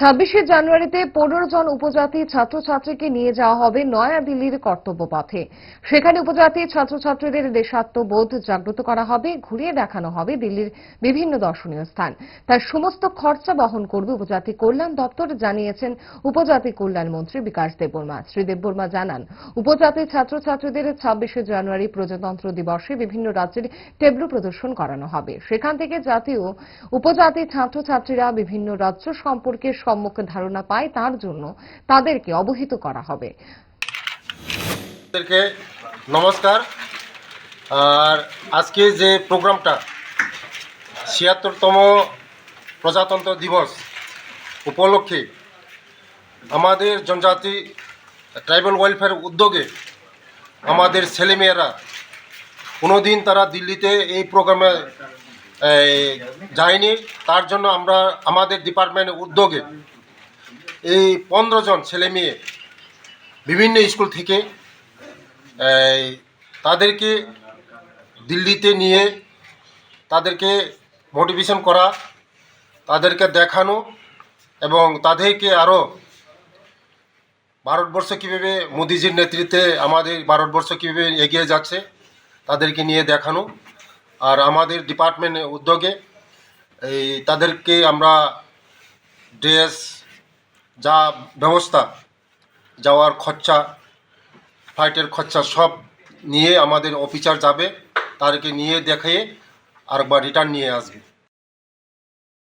ছাব্বিশে জানুয়ারিতে পনেরো জন উপজাতি ছাত্রছাত্রীকে নিয়ে যাওয়া হবে নয়াদিল্লির কর্তব্য পথে সেখানে উপজাতি ছাত্রছাত্রীদের দেশাত্মবোধ জাগ্রত করা হবে, ঘুরিয়ে দেখানো হবে দিল্লির বিভিন্ন দর্শনীয় স্থান। তার সমস্ত খরচা বহন করবে উপজাতি কল্যাণ দপ্তর, জানিয়েছেন উপজাতি কল্যাণ মন্ত্রী বিকাশ দেববর্মা। শ্রী দেববর্মা জানান, উপজাতি ছাত্রছাত্রীদের ছাব্বিশে জানুয়ারি প্রজাতন্ত্র দিবসে বিভিন্ন রাজ্যের টেবলু প্রদর্শন করানো হবে। সেখান থেকে জাতীয় উপজাতি ছাত্রছাত্রীরা বিভিন্ন রাজ্য সম্পর্কে সম্মুখ ধারণা পায় তার জন্য তাদেরকে অবহিত করা হবে। নমস্কার। আর আজকে যে প্রোগ্রামটা, ছিয়াত্তরতম প্রজাতন্ত্র দিবস উপলক্ষে আমাদের জনজাতি ট্রাইবাল ওয়েলফেয়ার উদ্যোগে আমাদের ছেলেমেয়েরা কোনোদিন তারা দিল্লিতে এই প্রোগ্রামে যায়নি, তার জন্য আমরা আমাদের ডিপার্টমেন্টের উদ্যোগে এই পনেরো জন ছেলে মেয়ে বিভিন্ন স্কুল থেকে তাদেরকে দিল্লিতে নিয়ে তাদেরকে মোটিভেশন করা, তাদেরকে দেখানো এবং তাদেরকে আরও ভারতবর্ষ কীভাবে মোদিজির নেতৃত্বে আমাদের ভারতবর্ষ কীভাবে এগিয়ে যাচ্ছে, তাদেরকে নিয়ে দেখানো। আর আমাদের ডিপার্টমেন্টের উদ্যোগে এই তাদেরকে আমরা ড্রেস যা ব্যবস্থা, যাওয়ার খরচা ফ্লাইটের খরচা সব নিয়ে আমাদের অফিসার যাবে, তাদেরকে নিয়ে দেখে আর বা রিটার্ন নিয়ে আসবে।